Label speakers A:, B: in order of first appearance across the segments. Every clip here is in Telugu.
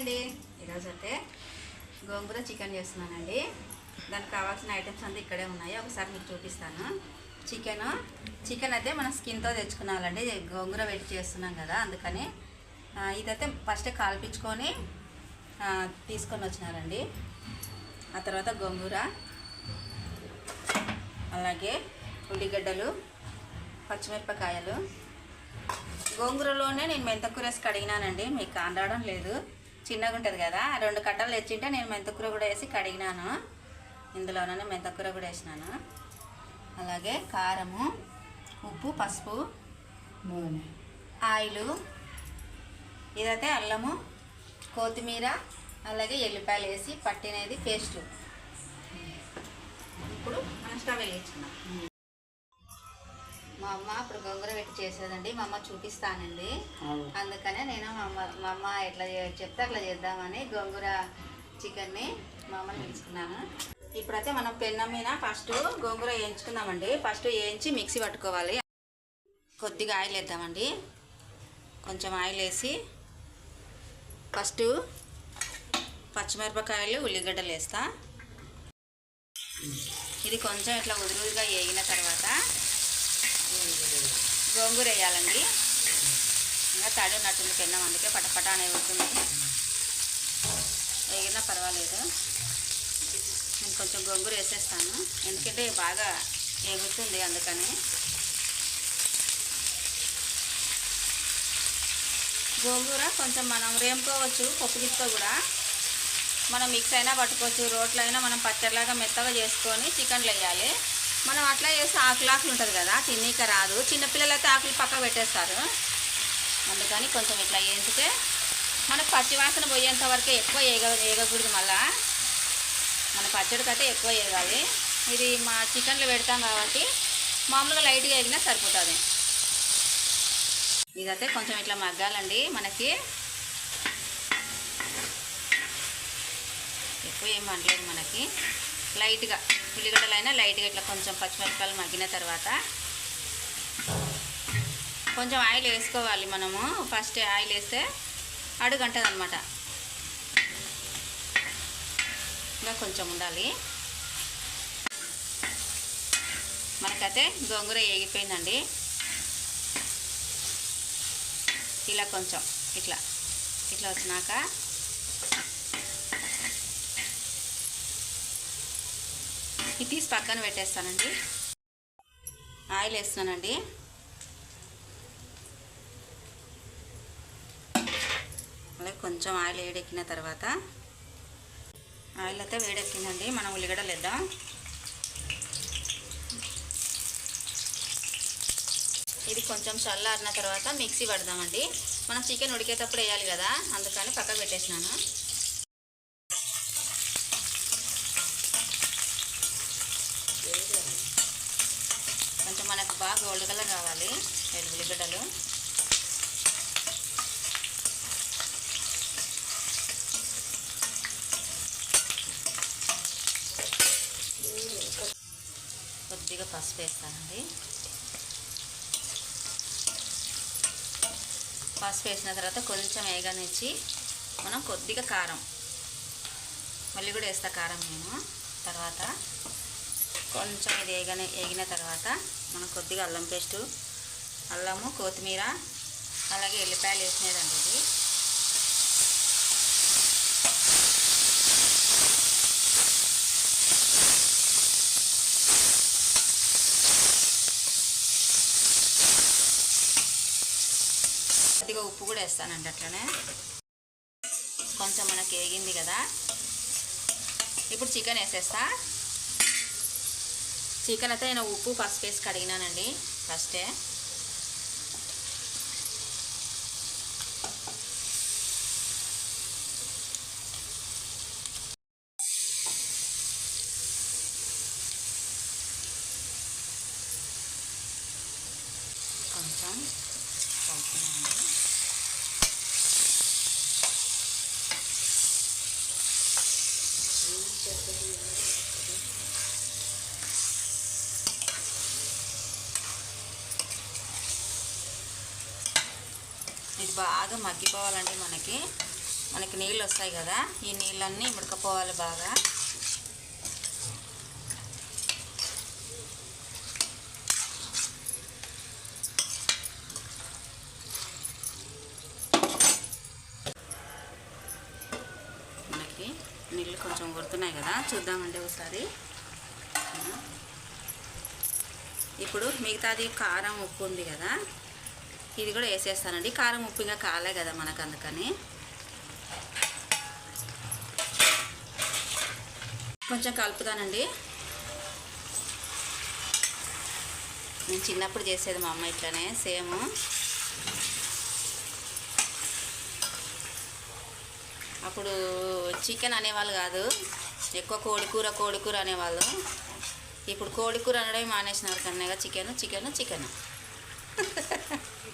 A: అండి ఈరోజు అయితే గోంగూర చికెన్ చేస్తున్నానండి. దానికి కావాల్సిన ఐటమ్స్ అంతా ఇక్కడే ఉన్నాయి. ఒకసారి మీకు చూపిస్తాను. చికెన్ చికెన్ అయితే మనం స్కిన్తో తెచ్చుకున్నామండి గోంగూర వెయిట్ చేస్తున్నాం కదా అందుకని ఇదైతే ఫస్ట్ కాల్పించుకొని తీసుకొని వచ్చినారండి. ఆ తర్వాత గోంగూర అలాగే ఉల్లిగడ్డలు పచ్చిమిరపకాయలు. గోంగూరలోనే నేను మెంతకూర వేసి కడిగినానండి. మీకు కాండడం లేదు. చిన్నగా ఉంటుంది కదా రెండు కట్టలు తెచ్చింటే నేను మెంతకూర కూడా వేసి కడిగినాను. ఇందులోనే మెంతకూర కూడా వేసినాను. అలాగే కారము ఉప్పు పసుపు
B: నూనె.
A: ఆయిలు ఇదైతే అల్లము కొత్తిమీర అలాగే ఎల్లిపాయలు వేసి పట్టినది పేస్ట్. ఇప్పుడు మనం స్టవ్ వెలిగించుకున్నాం మా అమ్మ ఇప్పుడు గొంగర పెట్టి చేసేదండి మా అమ్మ చూపిస్తానండి. అందుకనే నేను మా అమ్మ మా అమ్మ ఎట్లా చెప్తే అట్లా చేద్దామని గోంగూర చికెన్ని మా అమ్మని పిలుచుకున్నాను. ఇప్పుడైతే మనం పెన్న మీద ఫస్ట్ గోంగూర వేయించుకుందామండి. ఫస్ట్ వేయించి మిక్సీ పట్టుకోవాలి. కొద్దిగా ఆయిల్ వేద్దామండి. కొంచెం ఆయిల్ వేసి ఫస్ట్ పచ్చిమిరపకాయలు ఉల్లిగడ్డలు వేస్తా. ఇది కొంచెం ఇట్లా ఉదురుగా వేగిన తర్వాత గోంగూర వేయాలండి. ఇంకా తడి ఉన్నట్టుంది పెన్నం అందుకే పటపట అని ఉంటుంది. వేగినా పర్వాలేదు. నేను కొంచెం గోంగూర వేసేస్తాను. ఎందుకంటే బాగా ఎగురుతుంది అందుకని. గోంగూర కొంచెం మనం రేపుకోవచ్చు పప్పు గిత్తో కూడా. మనం మిక్స్ అయినా పట్టుకోవచ్చు రోట్లో అయినా మనం పచ్చడిలాగా మెత్తగా చేసుకొని చికెన్లో వేయాలి. మనం అట్లా చేస్తే ఆకులు ఆకులు ఉంటుంది కదా తిన్నీక రాదు. చిన్నపిల్లలు అయితే ఆకులు పక్క పెట్టేస్తారు. అందుకని కొంచెం ఇట్లా వేయించితే మనకు పచ్చి వాసన పోయేంత వరకే ఎక్కువ ఏగ ఏగకూడదు మళ్ళా. మన పచ్చడికి అయితే ఎక్కువ వేగాలి ఇది మా చికెన్లో పెడతాం కాబట్టి మామూలుగా లైట్గా వేగినా సరిపోతుంది. ఇదైతే కొంచెం ఇట్లా మగ్గాలండి మనకి. ఎక్కువ ఏం అనలేదు మనకి. లైట్గా ఉల్లిగడ్డలు అయినా లైట్గా ఇట్లా కొంచెం పచ్చిమిరపకాయలు మగ్గిన తర్వాత కొంచెం ఆయిల్ వేసుకోవాలి మనము. ఫస్ట్ ఆయిల్ వేస్తే అడుగంటది అనమాట ఇంకా కొంచెం ఉండాలి. మనకైతే గోంగూర వేగిపోయిందండి ఇలా కొంచెం ఇట్లా ఇట్లా వచ్చినాక ఇది తీసి పక్కన పెట్టేస్తానండి. ఆయిల్ వేస్తున్నానండి. అలాగే కొంచెం ఆయిల్ వేడెక్కిన తర్వాత ఆయిల్ అయితే వేడెక్కిందండి. మనం ఉల్లిగడ్డలు వేద్దాం. ఇది కొంచెం చల్లారిన తర్వాత మిక్సీ పడదామండి. మనం చికెన్ ఉడికేటప్పుడు వేయాలి కదా అందుకని పక్కకు పెట్టేసినాను కొంచెం మనకు బాగా గోల్డ్ కలర్ కావాలి. రెండు ఉల్లిగడ్డలు. కొద్దిగా పసుపు వేస్తానండి. పసుపు వేసిన తర్వాత కొంచెం వేగనిచ్చి మనం కొద్దిగా కారం. మళ్ళీ కూడా వేస్తా కారం నేను. తర్వాత కొంచెం ఇది వేగని వేగిన తర్వాత మనం కొద్దిగా అల్లం పేస్టు అల్లము కొత్తిమీర అలాగే ఎల్లిపాయలు వేసినదండి ఇది. కొద్దిగా ఉప్పు కూడా వేస్తానండి అట్లనే. కొంచెం మనకి వేగింది కదా. ఇప్పుడు చికెన్ వేసేస్తా. చికెన్ అయితే నేను ఉప్పు పసుపు వేసి కడిగినానండి. ఫస్టే కొంచెం కలుపుతున్నానండి ఇది బాగా మగ్గిపోవాలండి మనకి. మనకి నీళ్ళు వస్తాయి కదా ఈ నీళ్ళన్నీ ఉడకపోవాలి బాగా. మనకి నీళ్ళు కొంచెం కొడుతున్నాయి కదా చూద్దామండి ఒకసారి. ఇప్పుడు మిగతాది కారం ఉప్పు ఉంది కదా. ఇది కూడా వేసేస్తానండి. కారం ఉప్పు ఇంకా కాలే కదా మనకు అందుకని. కొంచెం కలుపుతానండి. నేను చిన్నప్పుడు చేసేది మా అమ్మ ఇట్లానే సేమ్. అప్పుడు చికెన్ అనేవాళ్ళు కాదు ఎక్కువ కోడికూర కోడికూర అనేవాళ్ళు. ఇప్పుడు కోడికూర అనడమే మానేసినారు కన్నగా చికెన్ చికెన్ చికెన్.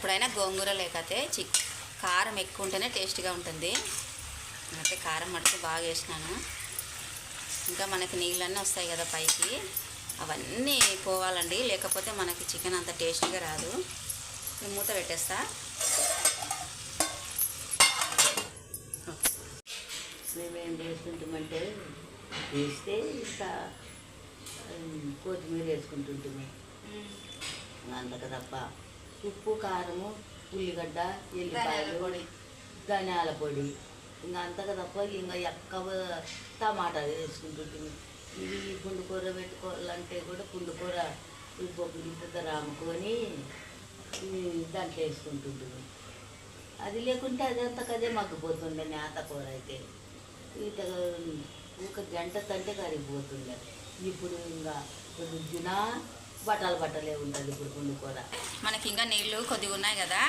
A: ఎప్పుడైనా గోంగూర లేకపోతే చిక్ కారం ఎక్కువ ఉంటేనే టేస్ట్గా ఉంటుంది. అయితే కారం మటుకు బాగా వేసినాను. ఇంకా మనకి నీళ్ళన్నీ వస్తాయి కదా పైకి. అవన్నీ పోవాలండి. లేకపోతే మనకి చికెన్ అంత టేస్టీగా రాదు. నేను మూత పెట్టేస్తా.
B: మేమేం చేసుకుంటామంటే వేస్తే ఇంకా కొత్తిమీర వేసుకుంటుంటాము. అందుకు తప్ప ఉప్పు కారము ఉల్లిగడ్డ ఎల్లిపాయలు
A: పొడి.
B: ధనియాల పొడి. ఇంకా అంతకు తప్ప ఇంకా ఎక్కువ టమాటా వేసుకుంటుంటుంది ఇది పుండుకూర పెట్టుకోవాలంటే కూడా పుండుకూర ఉప్పు ఇంత రాముకొని దాంట్లో వేసుకుంటుంటుంది అది లేకుంటే అది అంతకదే మగ్గిపోతుండే నేత కూర అయితే. ఇట ఒక గంట తంటే కరిగిపోతుండే. ఇప్పుడు ఇంకా రుద్దిన బట్టలు బట్టలే ఉంటుంది ఇప్పుడు ముందు కూర.
A: మనకి ఇంకా నీళ్ళు కొద్దిగా ఉన్నాయి కదా.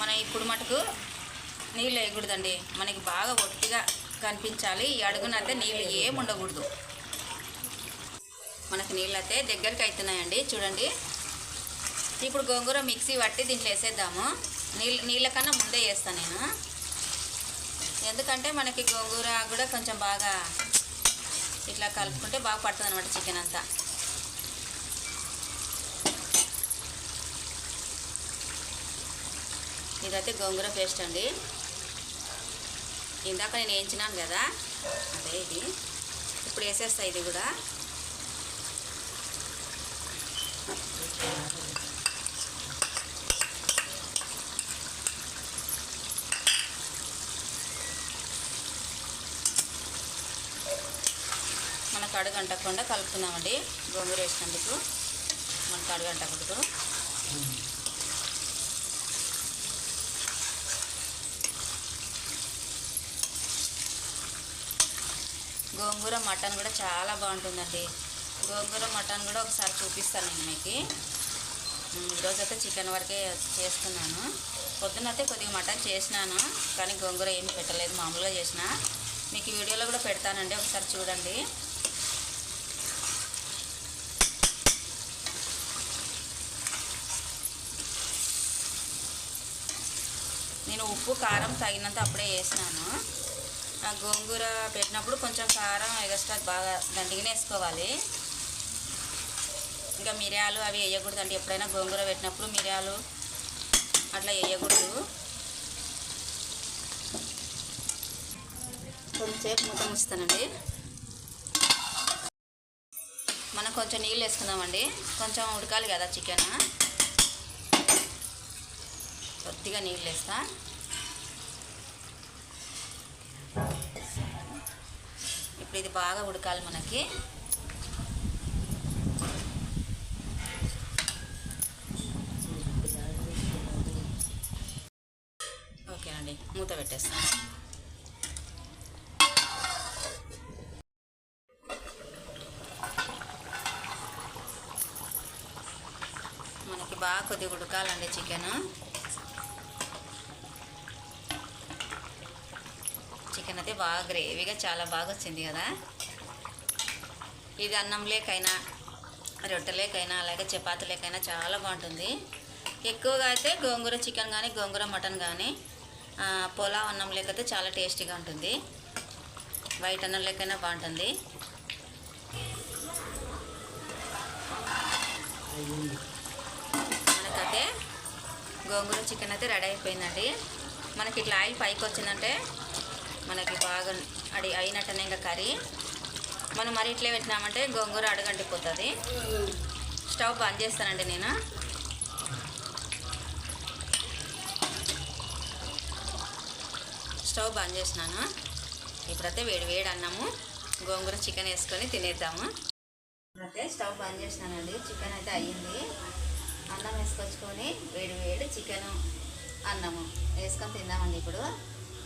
A: మనం ఇప్పుడు మటుకు నీళ్ళు వేయకూడదండి. మనకి బాగా ఒట్టిగా కనిపించాలి. ఈ అడుగునైతే నీళ్ళు ఏం ఉండకూడదు. మనకి నీళ్ళు అయితే దగ్గరికి అవుతున్నాయండి. చూడండి. ఇప్పుడు గోంగూర మిక్సీ పట్టి దీంట్లో వేసేద్దాము. నీళ్ళ నీళ్ళ కన్నా ముందే వేస్తాను నేను. ఎందుకంటే మనకి గోంగూర కూడా కొంచెం బాగా ఇట్లా కలుపుకుంటే బాగా పడుతుంది అనమాట చికెన్ అంతా. ఇదైతే గోంగూర పేస్ట్ అండి. ఇందాక నేను వేయించినాను కదా అదే ఇది. ఇప్పుడు వేసేస్తా ఇది కూడా. మనకు అడుగు అంటకుండా కలుపుతున్నామండి గోంగూర వేసినందుకు. మనకు అడుగు గోంగూర మటన్ కూడా చాలా బాగుంటుందండి. గోంగూర మటన్ కూడా ఒకసారి చూపిస్తాను నేను మీకు. ఈరోజైతే చికెన్ వరకే చేస్తున్నాను. పొద్దునైతే కొద్దిగా మటన్ చేసినాను కానీ గోంగూర ఏమి పెట్టలేదు మామూలుగా చేసిన. మీకు వీడియోలో కూడా పెడతానండి ఒకసారి చూడండి. నేను ఉప్పు కారం తగినంత అప్పుడే వేసినాను. ఆ గోంగూర పెట్టినప్పుడు కొంచెం కారం ఎగస్ట్రా బాగా దండిగానే వేసుకోవాలి ఇంకా మిరియాలు అవి వేయకూడదు అండి ఎప్పుడైనా గోంగూర పెట్టినప్పుడు మిరియాలు అట్లా వేయకూడదు. కొంచెంసేపు మూత ముస్తానండి. మనం కొంచెం నీళ్ళు వేసుకుందామండి. కొంచెం ఉడకాలి కదా చికెన్. కొద్దిగా నీళ్ళు వేస్తాను ఇది బాగా ఉడకాలి మనకి. ఓకేనండి మూత పెట్టేస్తాను మనకి బాగా కొద్దిగా ఉడకాలండి చికెన్. చికెన్ అయితే బాగా గ్రేవీగా చాలా బాగా వచ్చింది కదా. ఇది అన్నం లేకైనా రొట్టెలేకైనా అలాగే చపాతీలేకైనా చాలా బాగుంటుంది. ఎక్కువగా అయితే గోంగూర చికెన్ కానీ గోంగూర మటన్ కానీ ఆ, పులావ్ అన్నం లేకైతే చాలా టేస్టీగా ఉంటుంది. వైట్ అన్నం లేకైనా బాగుంటుంది.
B: మనకైతే
A: గోంగూర చికెన్ అయితే రెడీ అయిపోయిందండి. మనకి ఇట్లా ఆయిల్ పైకి వచ్చిందంటే మనకి బాగా అడి అయినట్టనే ఇంకా కర్రీ. మనం మరి ఇట్లే పెట్టినామంటే గోంగూర అడగంటిపోతుంది. స్టవ్ బంద్ చేస్తానండి నేను. స్టవ్ బంద్ చేసినాను. ఇప్పుడైతే వేడి వేడి అన్నము గోంగూర చికెన్ వేసుకొని తినేద్దాము. ఇప్పుడైతే స్టవ్ బంద్ చేసినానండి. చికెన్ అయితే అయ్యింది. అన్నం వేసుకొచ్చుకొని వేడి వేడి చికెను అన్నము వేసుకొని తిందామండి ఇప్పుడు.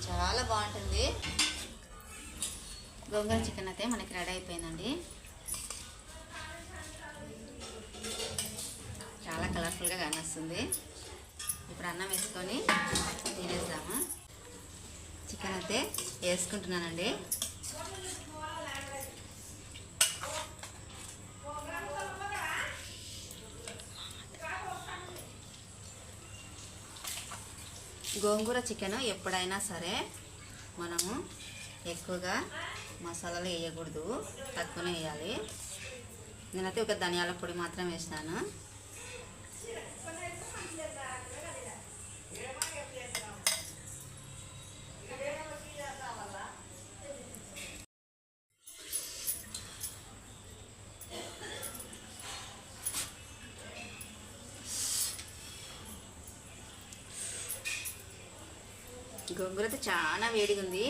A: చాలా బాగుంటుంది. గోంగూర చికెన్ అయితే మనకి రెడీ అయిపోయిందండి. చాలా కలర్ఫుల్గా కానొస్తుంది ఇప్పుడు అన్నం వేసుకొని తినేద్దాము. చికెన్ అయితే వేసుకుంటున్నానండి. గోంగూర చికెన్ ఎప్పుడైనా సరే మనము ఎక్కువగా మసాలాలు వేయకూడదు తక్కువనే వేయాలి. నేనైతే ఒక ధనియాల పొడి మాత్రం వేసినాను. గోంగూర అయితే చాలా వేడిగా ఉంది.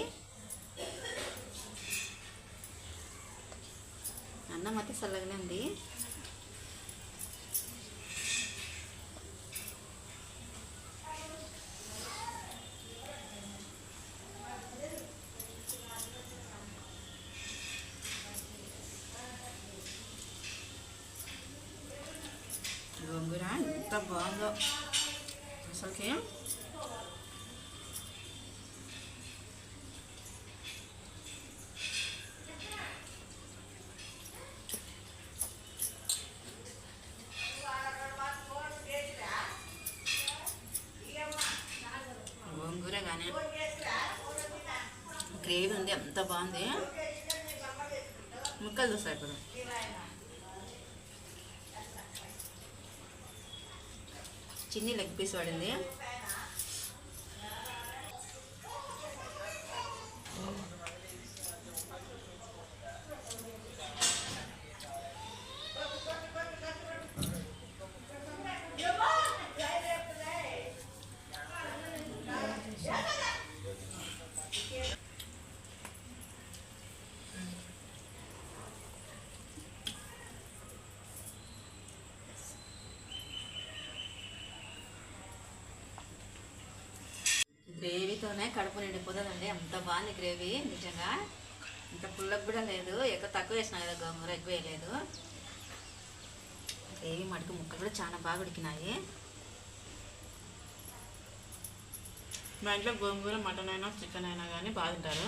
A: అన్నం అయితే చల్లగానే ఉంది. గోంగూర ఎంత బాగుందో. అసలుకి గోంగూర కానీ గ్రేవీ ఉంది ఎంత బాగుంది. ముక్కలు చూస్తాయి ఇప్పుడు. చిన్ని లెగ్ పీస్ పడింది గ్రేవీతోనే కడుపు నిండిపోతుందండి. అంత బాగుంది గ్రేవీ నిజంగా. ఇంత పుల్లకి కూడా లేదు. ఎక్కువ తక్కువ వేసిన కదా గోంగూర ఎక్కువ వేయలేదు. గ్రేవీ మటుకు ముక్కలు కూడా చాలా బాగా ఉడికినాయి.
C: మా ఇంట్లో గోంగూర మటన్ అయినా చికెన్ అయినా కానీ బాగుంటారు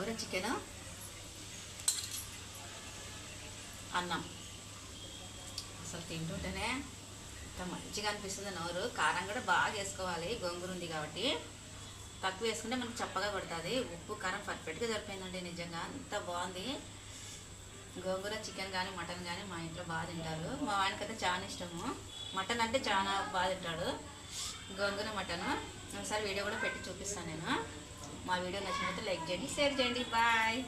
A: గోంగూర చికెన్ అన్నం. అసలు తింటుంటేనే ఎంత మంచిగా అనిపిస్తుంది నోరు. కారం కూడా బాగా వేసుకోవాలి. గోంగూర ఉంది కాబట్టి. తక్కువ వేసుకుంటే మనకు చప్పగా పడుతుంది ఉప్పు కారం పర్ఫెక్ట్గా సరిపోయిందండి నిజంగా. అంత బాగుంది. గోంగూర చికెన్ కానీ మటన్ కానీ మా ఇంట్లో బాగా తింటారు. మా ఆయనకైతే చాలా ఇష్టము. మటన్ అంటే చాలా బాగా తింటాడు. గోంగూర మటన్. ఒకసారి వీడియో కూడా పెట్టి చూపిస్తాను నేను. మా వీడియో నచ్చినట్లయితే లైక్ చేయండి షేర్ చేయండి. బాయ్.